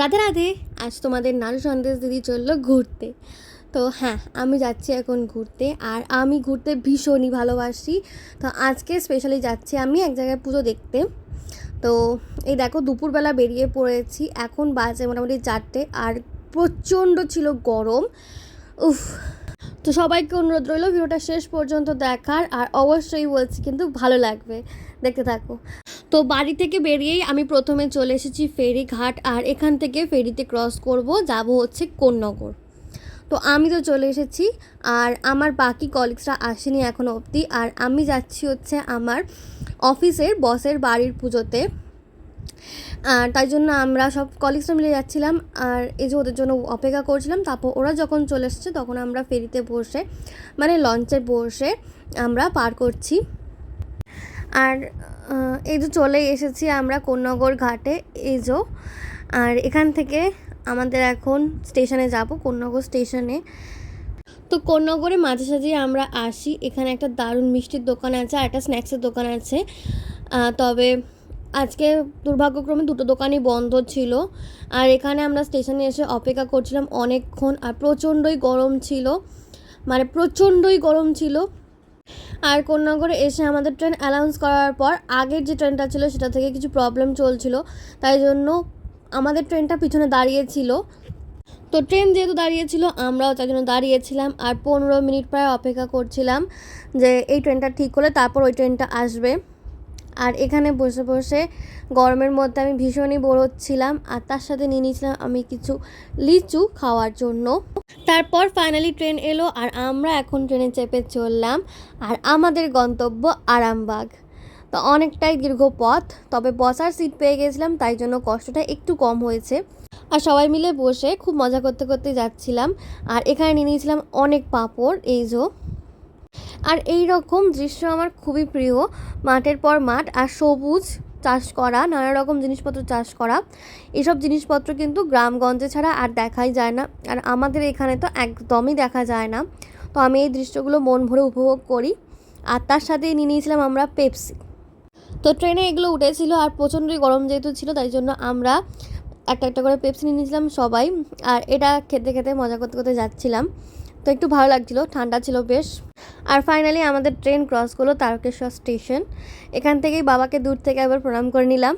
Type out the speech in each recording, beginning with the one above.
রাধে রাধে। আজ তোমাদের নাড়ু সন্দেশ দিদি চলল ঘুরতে। তো হ্যাঁ আমি যাচ্ছি এখন ঘুরতে, আর আমি ঘুরতে ভীষণই ভালোবাসি। তো আজকে স্পেশালি যাচ্ছি আমি এক জায়গায় পুজো দেখতে। তো এই দেখো, দুপুরবেলা বেরিয়ে পড়েছি। এখন বাজে মোটামুটি চারটে, আর প্রচণ্ড ছিল গরম। উফ। তো সবাইকে অনুরোধ রইল, ভিডিওটা শেষ পর্যন্ত দেখার, আর অবশ্যই বলছি কিন্তু ভালো লাগবে। দেখতে থাকো। তো বাড়ি থেকে বেরিয়েই আমি প্রথমে চলে এসেছি ফেরিঘাট আর এখান থেকে ফেরিতে ক্রস করব, যাব হচ্ছে কোন্নগর। তো আমি তো চলে এসেছি আর আমার বাকি কলিগসরা আসেনি এখনও অবধি আর আমি যাচ্ছি হচ্ছে আমার অফিসের বসের বাড়ির পুজোতে। আর তাই জন্য আমরা সব কলিগসরা মিলে যাচ্ছিলাম আর এই যে ওদের জন্য অপেক্ষা করছিলাম, তারপর ওরা যখন চলে এসেছে তখন আমরা ফেরিতে বসে মানে লঞ্চে বসে আমরা পার করছি। আর এই যে চলে এসেছি আমরা কোন্নগর ঘাটে, এই যে। আর এখান থেকে আমাদের এখন স্টেশনে যাব, কোন্নগর স্টেশনে। তো কোন্নগরে মাঝে সাঝে আমরা আসি, এখানে একটা দারুণ মিষ্টির দোকান আছে আর একটা স্ন্যাক্সের দোকান আছে। তবে আজকে দুর্ভাগ্যক্রমে দুটো দোকানই বন্ধ ছিল। আর এখানে আমরা স্টেশনে এসে অপেক্ষা করছিলাম অনেকক্ষণ, আর প্রচণ্ডই গরম ছিল। মানে প্রচণ্ডই গরম ছিল। আর কোন্নগরে এসে আমাদের ট্রেন অ্যানাউন্স করার পর আগের যে ট্রেনটা ছিল সেটা থেকে কিছু প্রবলেম চলছিল। তাই জন্য আমাদের ট্রেনটা পিছনে দাঁড়িয়েছিল। তো ট্রেন যেহেতু দাঁড়িয়েছিল, আমরাও তার জন্য দাঁড়িয়েছিলাম আর পনেরো মিনিট প্রায় অপেক্ষা করছিলাম যে এই ট্রেনটা ঠিক হলে তারপর ওই ট্রেনটা আসবে। আর এখানে বসে বসে গরমের মধ্যে আমি ভীষণই বোর হচ্ছিলাম আর তার সাথে নিয়ে নিয়েছিলাম আমি কিছু লিচু খাওয়ার জন্য। তারপর ফাইনালি ট্রেন এলো আর আমরা এখন ট্রেনে চেপে চললাম আর আমাদের গন্তব্য আরামবাগ। তো অনেকটাই দীর্ঘ পথ, তবে বসার সিট পেয়ে গেছিলাম, তাই জন্য কষ্টটা একটু কম হয়েছে। আর সবাই মিলে বসে খুব মজা করতে করতে যাচ্ছিলাম আর এখানে নিয়ে নিয়েছিলাম অনেক পাঁপড়, এই আর এই রকম দৃশ্য আমার খুবই প্রিয়, মাঠের পর মাঠ আর সবুজ। চাষ করা, নানা রকম জিনিসপত্র চাষ করা, এসব জিনিসপত্র কিন্তু গ্রামগঞ্জে ছাড়া আর দেখাই যায় না। আর আমাদের এখানে তো একদমই দেখা যায় না। তো আমি এই দৃশ্যগুলো মন ভরে উপভোগ করি। আর তার সাথে নিয়ে নিয়েছিলাম আমরা পেপসি। তো ট্রেনে এগুলো উঠেছিল আর প্রচণ্ডই গরম যেহেতু ছিল, তাই জন্য আমরা একটা একটা করে পেপসি নিয়ে নিয়েছিলাম সবাই। আর এটা খেতে খেতে মজা করতে করতে যাচ্ছিলাম। তো একটু ভালো লাগছিল, ঠান্ডা ছিল বেশ। আর ফাইনালি আমাদের ট্রেন ক্রস করল তারকেশ্বর স্টেশন এখান থেকেই বাবাকে দূর থেকে একবার প্রণাম করে নিলাম।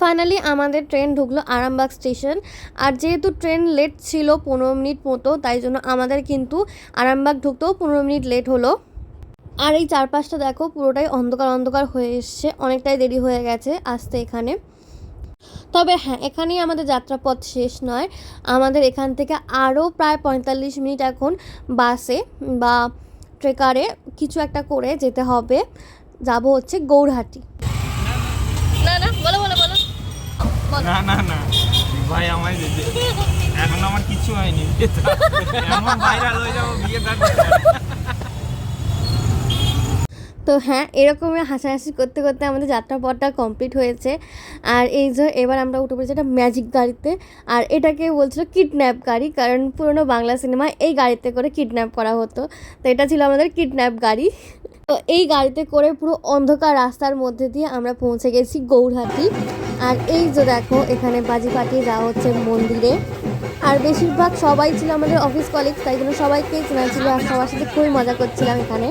ফাইনালি আমাদের ট্রেন ঢুকলো আরামবাগ স্টেশন আর যেহেতু ট্রেন লেট ছিল পনেরো মিনিট মতো, তাই জন্য আমাদের কিন্তু আরামবাগ ঢুকতেও পনেরো মিনিট লেট হলো। আর এই চারপাশটা দেখো পুরোটাই অন্ধকার অন্ধকার হয়ে এসছে, অনেকটাই দেরি হয়ে গেছে আসতে এখানে। তবে হ্যাঁ এখানেই আমাদের যাত্রাপথ শেষ নয়। আমাদের এখান থেকে আরও প্রায় পঁয়তাল্লিশ মিনিট এখন বাসে বা ট্রেকারে কিছু একটা করে যেতে হবে। যাব হচ্ছে গৌরহাটি। না না বলো বলো বলো। না না না ভাই আমায় যেতে এখন আমার কিছু হয়নি। এমন ভাইরাল হয়ে যাব বিয়ে তো হ্যাঁ এরকমই হাসাহাসি করতে করতে আমাদের যাত্রাপথটা কমপ্লিট হয়েছে। আর এই যে এবার আমরা উঠে পড়েছি একটা ম্যাজিক গাড়িতে। আর এটাকে বলছিল কিডন্যাপ গাড়ি, কারণ পুরনো বাংলা সিনেমায় এই গাড়িতে করে কিডন্যাপ করা হতো। তো এটা ছিল আমাদের কিডন্যাপ গাড়ি। তো এই গাড়িতে করে পুরো অন্ধকার রাস্তার মধ্যে দিয়ে আমরা পৌঁছে গেছি গৌরহাটি। আর এই যে দেখো, এখানে বাজি ফাটিয়ে যাওয়া হচ্ছে মন্দিরে। আর বেশিরভাগ সবাই ছিল আমাদের অফিস কলিগ তাই জন্য সবাইকেই চেনা ছিল আর সবার সাথে খুবই মজা করছিলাম এখানে।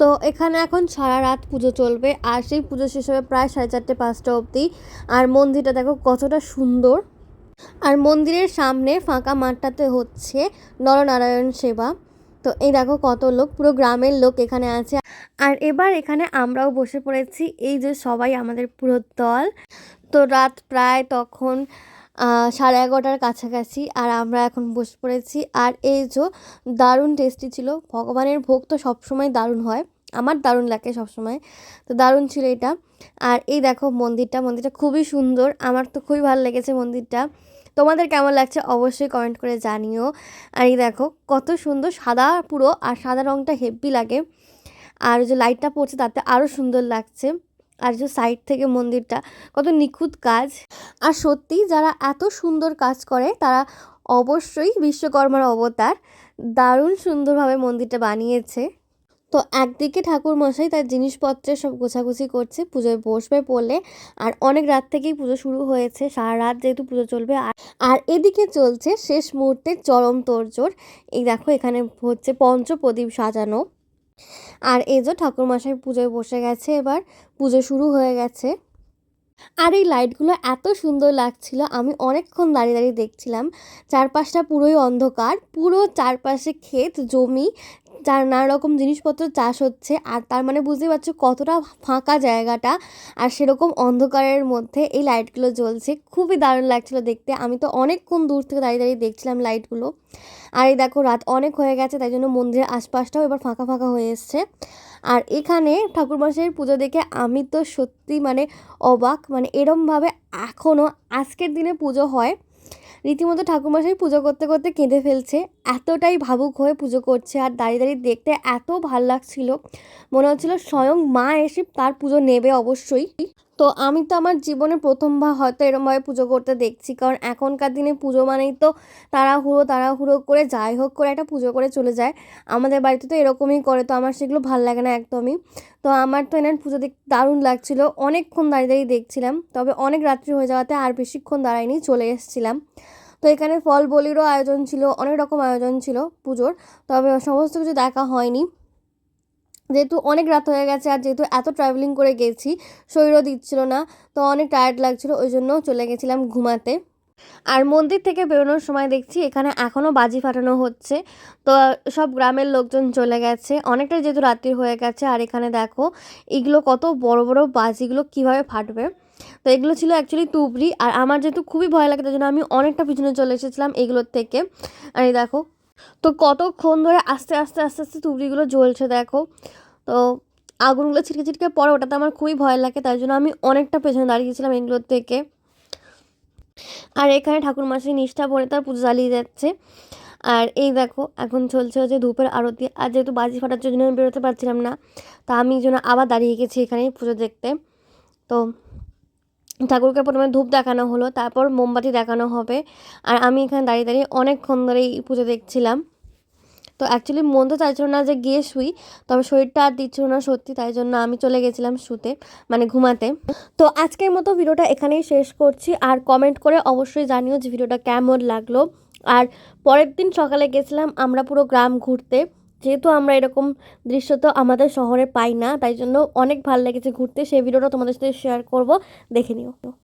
তো এখানে এখন সারা রাত পুজো চলবে, আর সেই পুজো শেষ হবে প্রায় সাড়ে চারটে, পাঁচটা অবধি। আর মন্দিরটা দেখো কতটা সুন্দর। আর মন্দিরের সামনে ফাঁকা মাঠটাতে হচ্ছে নরনারায়ণ সেবা। তো এই দেখো কত লোক, পুরো গ্রামের লোক এখানে আছে। আর এবার এখানে আমরাও বসে পড়েছি, এই যে সবাই আমাদের পুরো দল। তো রাত প্রায় তখন সাড়ে এগারোটার কাছাকাছি আর আমরা এখন বসে পড়েছি। আর এই যে দারুণ টেস্টি ছিল, ভগবানের ভোগ তো সবসময় দারুণ হয়, আমার দারুণ লাগে সবসময়, তো দারুণ ছিল এটা। আর এই দেখো মন্দিরটা মন্দিরটা খুবই সুন্দর, আমার তো খুবই ভালো লেগেছে মন্দিরটা। তোমাদের কেমন লাগছে অবশ্যই কমেন্ট করে জানিও। আর এই দেখো কত সুন্দর সাদা পুরো, আর সাদা রঙটা হেভি লাগে। আর যে লাইটটা পড়ছে তাতে আরও সুন্দর লাগছে। আর যে সাইড থেকে মন্দিরটা, কত নিখুঁত কাজ। আর সত্যি যারা এত সুন্দর কাজ করে, তারা অবশ্যই বিশ্বকর্মার অবতার। দারুণ সুন্দরভাবে মন্দিরটা বানিয়েছে। তো একদিকে ঠাকুর মশাই তার জিনিসপত্রের সব গোছাগুছি করছে, পুজোয় বসবে বলে। আর অনেক রাত থেকেই পুজো শুরু হয়েছে, সারা রাত যেহেতু পুজো চলবে। আর আর এদিকে চলছে শেষ মুহূর্তে চরম তোড়জোড়। এই দেখো এখানে হচ্ছে পঞ্চপ্রদীপ সাজানো। আর এই যে ঠাকুরমশাই পুজোয় বসে গেছে এবার, পুজো শুরু হয়ে গেছে। আর এই লাইটগুলো এত সুন্দর লাগছিল, আমি অনেকক্ষণ দাঁড়িয়ে দাঁড়িয়ে দেখছিলাম। চারপাশটা পুরোই অন্ধকার, পুরো চারপাশে ক্ষেত, জমি যার নানা রকম জিনিসপত্র চাষ হচ্ছে আর তার মানে বুঝতেই পারছ কতটা ফাঁকা জায়গাটা আর সেরকম অন্ধকারের মধ্যে এই লাইটগুলো জ্বলছে। খুবই দারুণ লাগছিল দেখতে। আমি তো অনেকক্ষণ দূর থেকে দাঁড়িয়ে দাঁড়িয়ে দেখছিলাম লাইটগুলো আর এই দেখো রাত অনেক হয়ে গেছে, তাই জন্য মন্দিরের আশপাশটাও এবার ফাঁকা ফাঁকা হয়ে এসছে। আর এখানে ঠাকুরমশাইয়ের পুজো দেখে আমি তো সত্যি মানে অবাক মানে এরমভাবে এখনও আজকের দিনে পুজো হয়। রীতিমতো ঠাকুরমশাই পুজো করতে করতে কেঁদে ফেলছে। এতটাই ভাবুক হয়ে পুজো করছে আর দাঁড়িয়ে দাঁড়িয়ে দেখতে এত ভালো লাগছিল। মনে হচ্ছিল স্বয়ং মা এসে তার পুজো নেবে অবশ্যই। তো আমি তো আমার জীবনে প্রথমবার হয়তো এরমভাবে পুজো করতে দেখছি। কারণ এখনকার দিনে পুজো মানেই তো তাড়াহুড়ো তাড়াহুড়ো করে যাই হোক করে একটা পুজো করে চলে যায়। আমাদের বাড়িতে তো এরকমই করে, তো আমার সেগুলো ভালো লাগে না একদমই। তো আমার তো এনার পুজো দেখতে দারুণ লাগছিল। অনেকক্ষণ দাঁড়িয়ে দাঁড়িয়ে দেখছিলাম। তবে অনেক রাত্রি হয়ে যাওয়াতে আর বেশিক্ষণ দাঁড়াইনি চলে এসেছিলাম। তো এখানে ফল বলিরও আয়োজন ছিল, অনেক রকম আয়োজন ছিল পুজোর। তবে সমস্ত কিছু দেখা হয়নি। যেহেতু অনেক রাত হয়ে গেছে আর যেহেতু এত ট্রাভেলিং করে গেছি, শরীরও দিচ্ছিল না, তো অনেক টায়ার্ড লাগছিল ওই জন্য চলে গেছিলাম ঘুমাতে। আর মন্দির থেকে বেরোনোর সময় দেখছি এখানে এখনও বাজি ফাটানো হচ্ছে, তো সব গ্রামের লোকজন চলে গেছে। অনেকটা যেহেতু রাত্রি হয়ে গেছে, আর এখানে দেখো এগুলো কত বড় বড় বাজিগুলো কীভাবে ফাটবে। তো এগুলো ছিল অ্যাকচুয়ালি তুবড়ি, আর আমার যেহেতু খুবই ভয় লাগে, তাই জন্য আমি অনেকটা পিছনে চলে এসেছিলাম এগুলোর থেকে। আর এই দেখো তো কতক্ষণ ধরে আস্তে আস্তে আস্তে আস্তে তুবড়িগুলো জ্বলছে দেখো। তো আগুনগুলো ছিটকে ছিটকে পড়ে, ওটাতে আমার খুবই ভয় লাগে, তাই জন্য আমি অনেকটা পেছনে দাঁড়িয়েছিলাম এগুলোর থেকে। আর এখানে ঠাকুর মাসি নিষ্ঠা পরে তার পুজো চালিয়ে যাচ্ছে। আর এই দেখো, এখন চলছে হচ্ছে ধূপের আরতি। আর যেহেতু বাজি ফাটার জন্য আমি বেরোতে পারছিলাম না, তা আমি জন্য আবার দাঁড়িয়ে গেছি এখানে পুজো দেখতে। তো ঠাকুরকে প্রথমে ধূপ দেখানো হলো, তারপর মোমবাতি দেখানো হবে। আর আমি এখানে দাঁড়িয়ে দাঁড়িয়ে অনেকক্ষণ ধরে এই পুজো দেখছিলাম। তো অ্যাকচুয়ালি মন তো চাইছিল না যে গিয়ে শুই, তবে শরীরটা আর দিচ্ছিল না সত্যি, তাই জন্য আমি চলে গেছিলাম শুতে মানে ঘুমাতে। তো আজকের মতো ভিডিওটা এখানেই শেষ করছি। আর কমেন্ট করে অবশ্যই জানিও যে ভিডিওটা কেমন লাগল। আর পরের দিন সকালে গেছিলাম আমরা পুরো গ্রাম ঘুরতে। যেহেতু আমরা এরকম দৃশ্য তো আমাদের শহরে পাই না, তাই জন্য অনেক ভালো লেগেছে ঘুরতে। সেই ভিডিওটা তোমাদের সাথে শেয়ার করব, দেখে নিও।